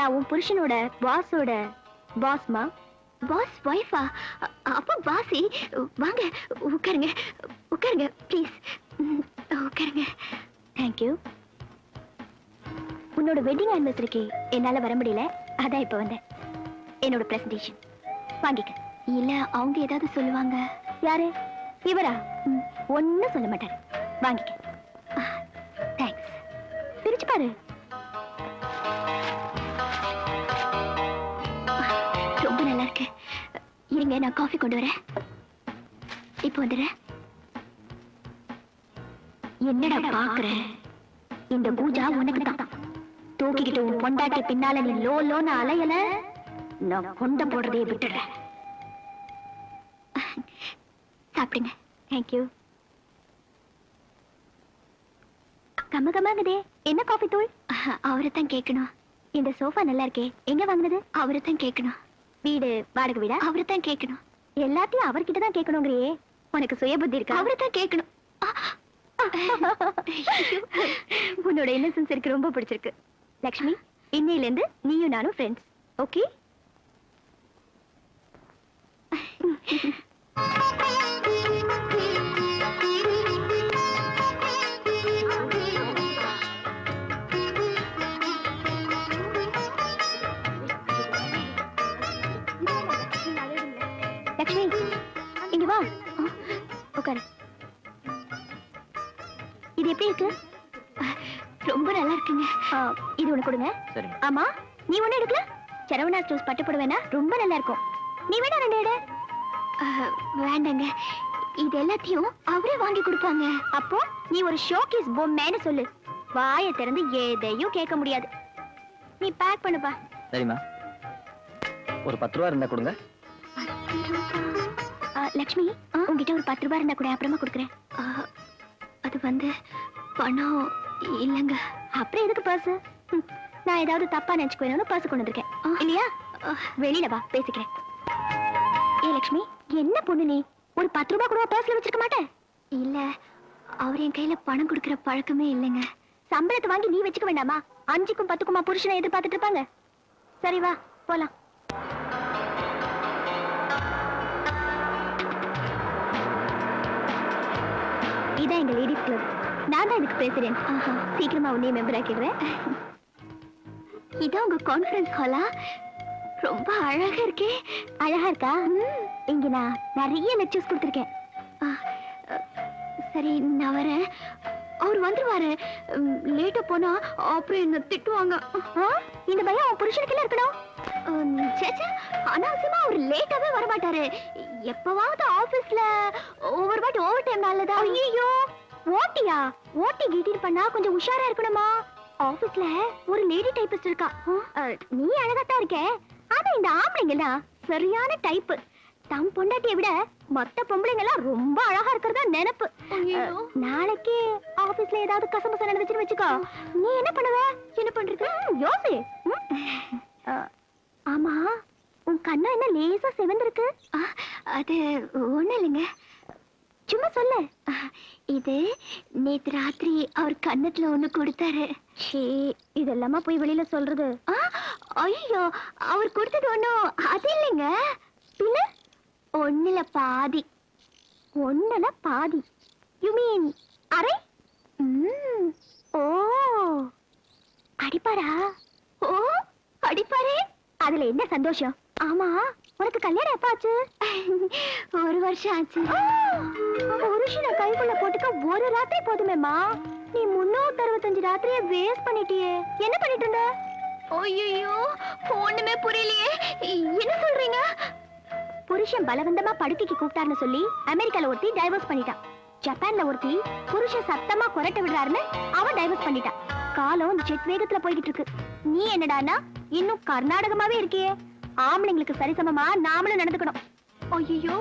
நான் உன் புருஷனோட பாஸோட பாஸ்மா பாஸ் ஒய்ஃபா அப்போ பாசி வாங்க உட்காருங்க உட்காருங்க ப்ளீஸ் உட்காருங்க. தேங்க்யூ உன்னோட வெட்டிங் ஆனிவர்சரிக்கு என்னால வர முடியல. அதான் இப்போ வந்தேன். என்னோட ப்ரெசன்டேஷன் வாங்கிக்க. இல்லை அவங்க ஏதாவது சொல்லுவாங்க. யாரு? இவரா? ஒன்றும் சொல்ல மாட்டார். வாங்கிக்க. தேங்க்ஸ் பிரிச்சு பாரு. இருங்க நான் காஃபி கொண்டு வரேன். இப்போ வந்துடுறேன் என்னடா பாக்குற இந்த பூஜா உனக்கு தான் தூக்கிக்கிட்டு உன் பொண்டாட்டி பின்னால நீ லோ லோன்னு அலையல? நான் கொண்ட போடுறதே விட்டுடுறேன். சாப்பிடுங்க. தேங்க்யூ கம்ம கம்மாங்குதே என்ன காஃபி தூள்? அவரை தான் கேட்கணும். இந்த சோஃபா நல்லா இருக்கே. எங்க வாங்குனது? அவரை தான் கேட்கணும். வீடு வாடகை வீடா? அவரை தான் கேட்கணும் எல்லாத்தையும் அவர்கிட்ட தான் கேட்கணுங்கிறியே உனக்கு சுய புத்தி இருக்கா? அவரை தான் கேட்கணும் உன்னோட இன்னசென்ஸ் எனக்கு ரொம்ப பிடிச்சிருக்கு. லக்ஷ்மி இன்னையில இருந்து நீயும் நானும் ஃப்ரெண்ட்ஸ் ஓகே எப்படி இருக்கு? ரொம்ப நல்லா இருக்குங்க. இது உனக்கு கொடுங்க. ஆமா நீ ஒண்ணு எடுக்கல? சரவணா ஸ்டோர்ஸ் பட்டு போடுவேனா ரொம்ப நல்லா இருக்கும். நீ வேணா ரெண்டு எடு. வேண்டாங்க. இது எல்லாத்தையும் அவரே வாங்கி கொடுப்பாங்க. அப்போ நீ ஒரு ஷோகேஸ் பொம்மைன்னு சொல்லு. வாயை திறந்து எதையும் கேட்க முடியாது. நீ பேக் பண்ணுப்பா சரிம்மா. ஒரு பத்து ரூபா இருந்தா கொடுங்க. லக்ஷ்மி உங்ககிட்ட ஒரு பத்து ரூபாய் இருந்தா கூட. அப்புறமா கொடுக்குறேன். அது வந்து பணம். இல்லைங்க. அப்புறம் எதுக்கு பர்ஸ் நான் ஏதாவது தப்பா நினைச்சுக்குவேணும்னு பர்ஸ் கொண்டு வந்திருக்கேன். இல்லையா? வெளியில வா பேசிக்கிறேன். ஏ லக்ஷ்மி என்ன பொண்ணு நீ? ஒரு பத்து ரூபாய் கூட பர்ஸ்ல வச்சிருக்க மாட்டேன்? இல்ல. அவர் என் கையில பணம் கொடுக்கிற பழக்கமே இல்லைங்க. சம்பளத்தை வாங்கி நீ வச்சுக்க வேண்டாமா? அஞ்சுக்கும் பத்துக்குமா புருஷனை எதிர்பார்த்துட்டு இருப்பாங்க. சரி வா போலாம். இதான் எங்க லேடிஸ் கிளப் நான் தான் இதுக்கு பேசுறேன். சீக்கிரமா உன்னைய மெம்பர் ஆக்கிடுறேன். இதான் உங்க கான்ஃபரன்ஸ் ஹாலா ரொம்ப அழகா இருக்கே. அழகா இருக்கா? இங்க நான் நிறைய லெக்சர்ஸ் கொடுத்துருக்கேன். ஆ, சரி நான் வரேன். அவர் வந்துருவாரு. லேட்டா போனா அப்புறம் என்ன திட்டுவாங்க. இந்த பயம் அவன் புருஷனுக்கு இருக்கணும். உம், அனாவசியமா அவர் லேட்டாவே வரமாட்டாரு. எப்பவாவது ஆபீஸ்ல ஒவ்வொரு வாட்டி ஓவர் டைம் நல்லதா ஐயோ ஓட்டியா? ஓட்டி கிட்டீர் பண்ணா கொஞ்சம் உஷாரா இருக்கணுமா? ஆபீஸ்ல ஒரு லேடி டைப்பிஸ்ட் இருக்கா. நீ அழகாத்தான் இருக்க. ஆனா இந்த ஆம்பளைங்க எல்லாம் சரியான டைப் தம் பொண்டாட்டியை விட மத்த பொம்பளைங்க எல்லாம் ரொம்ப அழகா இருக்கிறதா நினைப்பு. நாளைக்கு ஆபீஸ்ல ஏதாவது கசமசம் நடந்துச்சுன்னு வச்சுக்கோ. நீ என்ன பண்ணுவ? என்ன பண்றது? யோசி. ஆமா. உன் கண்ணம் என்ன லேசா செவந்திருக்கு? அது ஒண்ணு இல்லைங்க. சும்மா சொல்லு. இது நேத்து ராத்திரி அவர் கண்ணத்துல ஒண்ணு கொடுத்தாரு. ஷே இதெல்லாமா போய் வெளியில சொல்றது? ஐயோ அவர் கொடுத்தது ஒண்ணும் அது இல்லைங்க. பின்ன? ஒண்ணுல பாதி. ஒண்ணுல பாதி. யூ மீன் அரை? ஓ. அடிப்பாரா? ஓ அடிப்பாரே. அதுல என்ன சந்தோஷம்? ஆமா. உனக்கு கல்யாணம் எப்ப ஆச்சு ஒரு வருஷம் ஆச்சு. புருஷனை கைக்குள்ள போட்டுக்க ஒரு ராத்திரி போதுமேம்மா. நீ முன்னூத்தி அறுபத்தஞ்சு ராத்திரிய வேஸ்ட் பண்ணிட்டியே. என்ன பண்ணிட்டு இருந்த? ஐயோ ஒண்ணுமே புரியலையே. என்ன சொல்றீங்க? புருஷன் பலவந்தமா படுக்கைக்கு கூப்பிட்டாருன்னு சொல்லி அமெரிக்கால ஒருத்தி டைவர்ஸ் பண்ணிட்டான் ஜப்பான்ல ஒருத்தி புருஷன் சத்தமா குரட்ட விடுறாருன்னு அவன் டைவர்ஸ் பண்ணிட்டான் காலம் ஜெட் வேகத்துல போய்கிட்டு இருக்கு. நீ என்னடானா இன்னும் கர்நாடகமாவே இருக்கியே. ஆம்பளைங்களுக்கு சரிசமமா நாமளும் நடந்துக்கணும். ஐயோ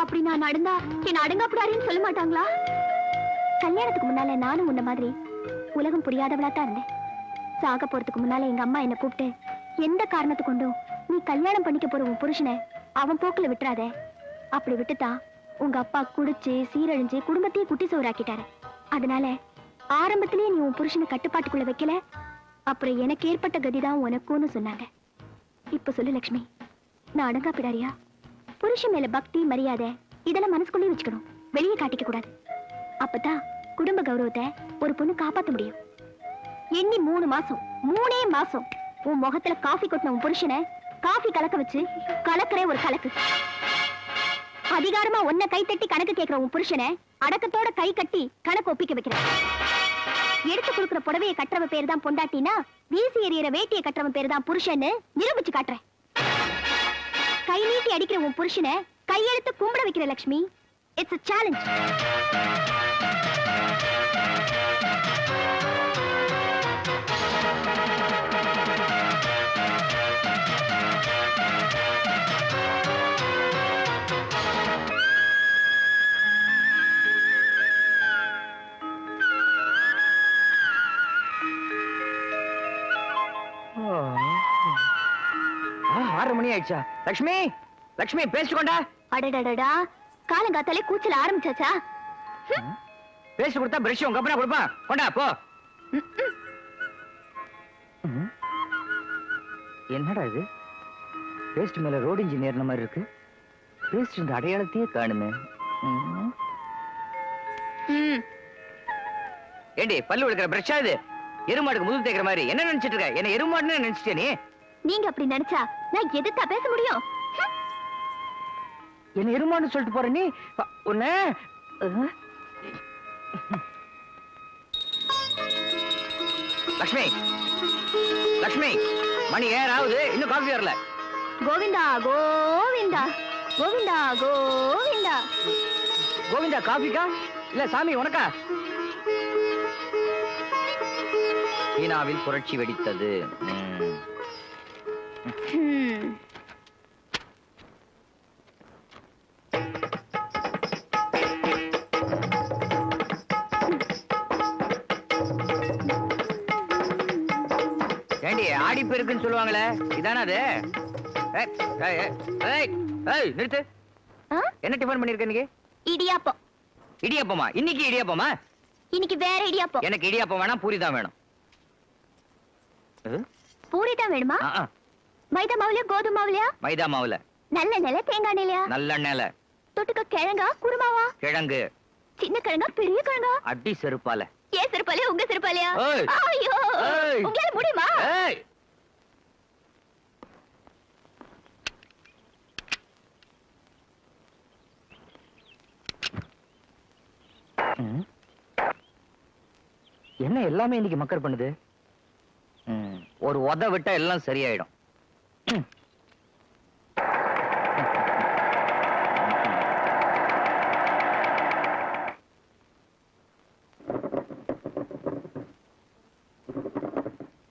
அப்படி நான் நடந்தா என்ன அடங்காப்படாரின்னு சொல்ல மாட்டாங்களா? கல்யாணத்துக்கு முன்னால நானும் உன்ன மாதிரி உலகம் புரியாதவளா தான் இருந்தேன். சாக போறதுக்கு முன்னால எங்க அம்மா என்ன கூப்பிட்டு எந்த காரணத்து கொண்டும் நீ கல்யாணம் பண்ணிக்க போற உன் புருஷனை அவன் போக்குல விட்டுறாத. அப்படி விட்டுட்டா உங்க அப்பா குடிச்சு சீரழிஞ்சு குடும்பத்தையே குட்டி சோறாக்கிட்டாரு. அதனால ஆரம்பத்திலேயே நீ உன் புருஷனை கட்டுப்பாட்டுக்குள்ள வைக்கல. அப்புறம் எனக்கு ஏற்பட்ட கதிதான் உனக்கும்னு சொன்னாங்க. இப்ப சொல்லு லக்ஷ்மி. நான் அடங்கா பிடாரியா? புருஷன் மேல பக்தி மரியாதை இதெல்லாம் மனசுக்குள்ளே வச்சுக்கணும். வெளியே காட்டிக்க கூடாது. அப்பதான் குடும்ப கௌரவத்தை ஒரு பொண்ணு காப்பாத்த முடியும். எண்ணி மூணு மாசம் மூணே மாசம் உன் முகத்துல காஃபி கொட்டின உன் புருஷனை காஃபி கலக்க வச்சு கலக்கறே ஒரு கலக்கு. அதிகாரமா உன்னை கை தட்டி கணக்கு கேட்கிற உன் புருஷனை அடக்கத்தோட கை கட்டி கணக்கு ஒப்பிக்க வைக்கிறேன். எடுத்து கொடுக்குற புடவையை கட்டுறவ பேர் தான் பொண்டாட்டினா வீசி எறிகிற வேட்டியை கட்டுறவன் பேர் தான் புருஷன்னு நிரூபிச்சு காட்டுறேன். கை நீட்டி அடிக்கிற உன் புருஷனை கையெழுத்து கும்பிட வைக்கிற லக்ஷ்மி. இட்ஸ் சேலஞ்ச் மணி ஆயிடுச்சா? லக்ஷ்மி லக்ஷ்மி பேசிட்டு கொண்டா. அடடடடா காலங்காத்தாலே கூச்சல் ஆரம்பிச்சாச்சா? பேசி கொடுத்தா பிரஷ் உங்க அப்பனா கொடுப்பான் கொண்டா போ. என்னடா இது? பேஸ்ட் மேல ரோடு இன்ஜினியர் மாதிரி இருக்கு. பேஸ்ட் இந்த அடையாளத்தையே காணுமே. ஏண்டி பல்லு விளக்குற பிரஷா இது? எருமாடுக்கு முதுகு தேய்க்கிற மாதிரி. என்ன நினைச்சிட்டு இருக்க? என்ன எருமாடுன்னு நினைச்சிட்டே நீ? நீங்க அப்படி நினைச்சா நான் எதுக்கா பேச முடியும். என்ன எருமான்னு சொல்லிட்டு போற நீ? உன்ன. லக்ஷ்மி. லக்ஷ்மி மணி ஏன் ஆகுது இன்னும் காஃபி வரல. கோவிந்தா கோவிந்தா. கோவிந்தா கோவிந்தா. கோவிந்தா காஃபிக்கா? இல்ல சாமி உனக்கா? சீனாவில் புரட்சி வெடித்தது. ஏண்டி ஆடி பெருக்குன்னு சொல்லுவாங்களே இதானே அது நிறுத்து? என்ன டிஃபன் பண்ணிருக்க இன்னைக்கு? இடியாப்பம். இடியாப்பமா? இன்னைக்கு இடியாப்பமா? இன்னைக்கு வேற இடியாப்பம். எனக்கு இடியாப்பம் வேணாம் பூரி தான் வேணும்? பூரி தான் வேணுமா மைதா மாவுலயா கோதுமை மாவுலயா? மைதா மாவுல. நல்ல நில தேங்காய் நிலையா? நல்லெண்ணெயில தொட்டுக்க கிழங்கா குருமாவா? கிழங்கு. சின்ன கிழங்கா பெரிய கிழங்கா? அடி செருப்பால. ஏன் சிறுப்பாலையா உங்க சிறுப்பாலையா ஏய். ஐயோ ஏய். உங்களால முடியுமா. என்ன எல்லாமே இன்னைக்கு மக்கர் பண்ணுது? ஒரு உத விட்டா எல்லாம் சரியாயிடும். என்னடா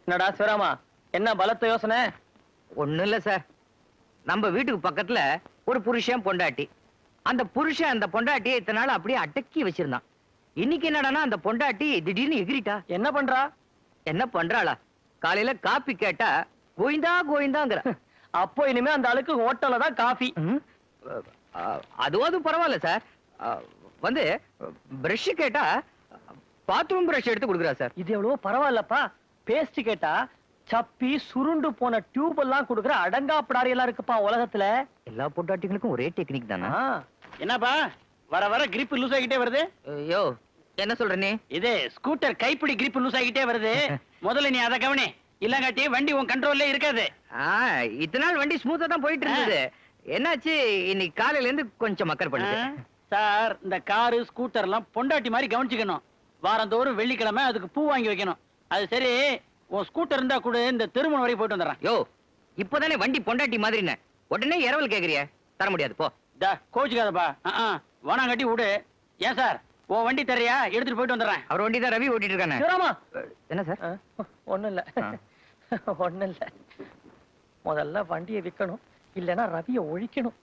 சிவராமா? என்ன பலத்த யோசனை? ஒண்ணும் இல்ல சார். நம்ம வீட்டுக்கு பக்கத்துல ஒரு புருஷன் பொண்டாட்டி. அந்த புருஷன் அந்த பொண்டாட்டியை இத்தனை நாள் அப்படியே அடக்கி வச்சிருந்தான். இன்னைக்கு என்னடான்னா அந்த பொண்டாட்டி திடீர்னு எகிரிட்டா. என்ன பண்றா? என்ன பண்றாளா? காலையில காப்பி கேட்டா கோயிந்தா கோயிந்தாங்கிற அப்போ இனிமே அந்த ஆளுக்கு ஹோட்டல்ல தான் காஃபி. ம்? அஹ், அதுவாது பரவாயில்ல சார். வந்து பிரஷ் கேட்டா பாத்ரூம் பிரஷ் எடுத்து கொடுக்குறா சார். இது எவ்வளவோ பரவாயில்லப்பா. பேஸ்ட் கேட்டா சப்பி சுருண்டு போன டியூப் எல்லாம் கொடுக்குற அடங்காப்படாரி எல்லாம் இருக்குப்பா உலகத்துல. எல்லா பொண்டாட்டிகளுக்கும் ஒரே டெக்னிக் தானா? என்னப்பா வர வர grip லூஸ் ஆகிட்டே வருது? யோ என்ன சொல்ற நீ? இது ஸ்கூட்டர் கைப்பிடி grip லூஸ் ஆகிட்டே வருது. முதல்ல நீ அதை கவனி. இல்லங்காட்டி வண்டி உன் கண்ட்ரோல்ல இருக்காது. ஆ, இத்தனை நாள் வண்டி ஸ்மூத்தா தான் போயிட்டு இருந்தது என்னாச்சு? இன்னைக்கு காலையில இருந்து கொஞ்சம் மக்கர் பண்ணுது? சார் இந்த காரு ஸ்கூட்டர் எல்லாம் பொண்டாட்டி மாதிரி கவனிச்சுக்கணும். வாரந்தோறும் வெள்ளிக்கிழமை அதுக்கு பூ வாங்கி வைக்கணும். அது சரி உன் ஸ்கூட்டர் இருந்தா கூட இந்த திருமணம் வரைக்கும் போயிட்டு வந்துடுறேன். யோ இப்பதானே வண்டி பொண்டாட்டி மாதிரின்னு. உடனே இரவல் கேக்குறிய. தர முடியாது போ. டா கோச்சுக்காதப்பா. வேணாம் கட்டி விடு. ஏன் சார் உன் வண்டி தரையா எடுத்துட்டு போயிட்டு வந்துடுறேன். அவர் வண்டி தான் ரவி ஓட்டிட்டு இருக்கானே. என்ன சார்? ஒண்ணும் இல்ல. இல்ல முதல்ல வண்டியை விக்கணும். இல்லனா ரவிய ஒழிக்கணும்.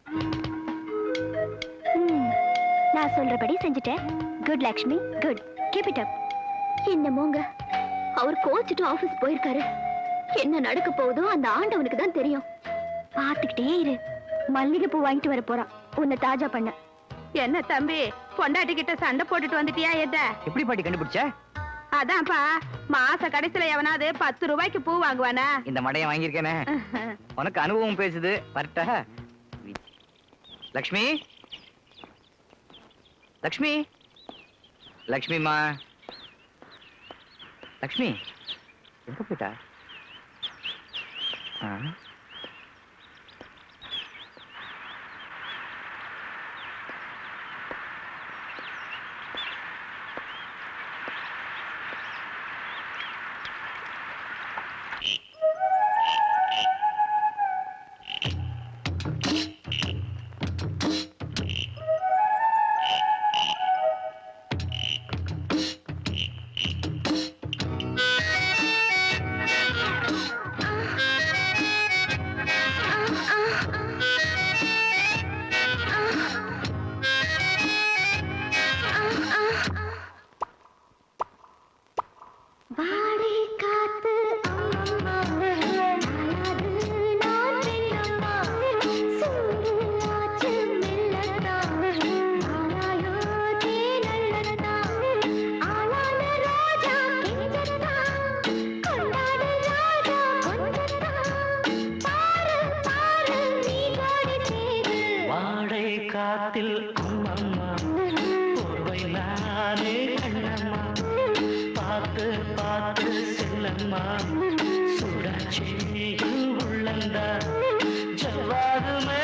நான் சொல்றபடி செஞ்சுட்டேன். Good Lakshmi good keep it up என்னமோங்க அவர் கோச்சிட்டு ஆபீஸ் போயிருக்காரு. என்ன நடக்க போகுதோ அந்த ஆண்டவனுக்கு தான் தெரியும். பார்த்துக்கிட்டே இரு. மல்லிகை பூ வாங்கிட்டு வர போறான். உன்னை தாஜா பண்ண. என்ன தம்பி பொண்டாட்டி கிட்ட சண்டை போட்டுட்டு வந்துட்டியா எத? எப்படி பாட்டி கண்டுபிடிச்ச? அதான்ப்பா மாச கடைசியில எவனாவது பத்து ரூபாய்க்கு பூ வாங்குவானா? இந்த மடையை வாங்கியிருக்கேனே. உனக்கு அனுபவம் பேசுது. வரட்ட. லக்ஷ்மி? லக்ஷ்மி? லக்ஷ்மிமா லக்ஷ்மி எங்க போயிட்டா? ஆ? பார்த்து செல்லம்மா சூடாட்சி உள்ளந்தா. ஜவ்வாதுமே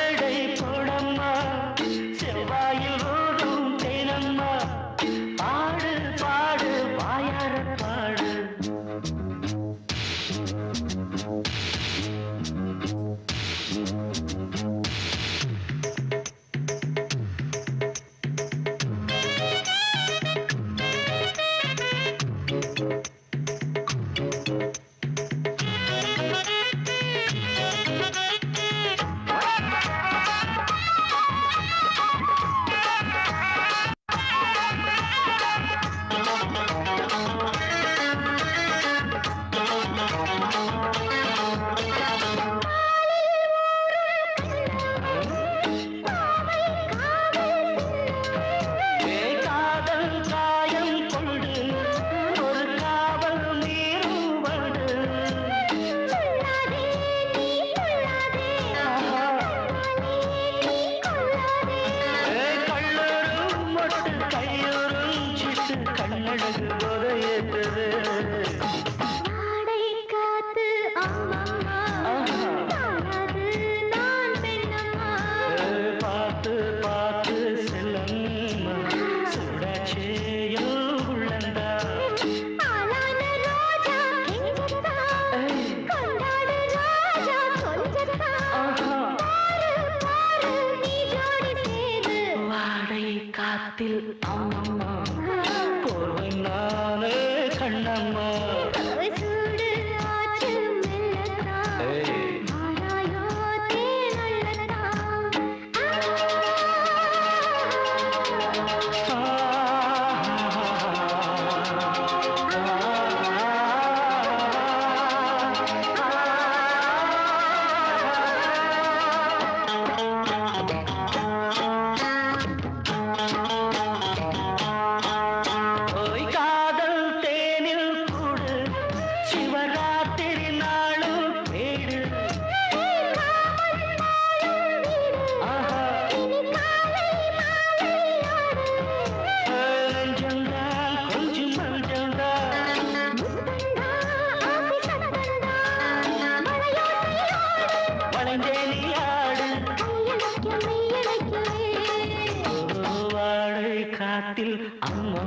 നാട്ടിൽ അങ്ങ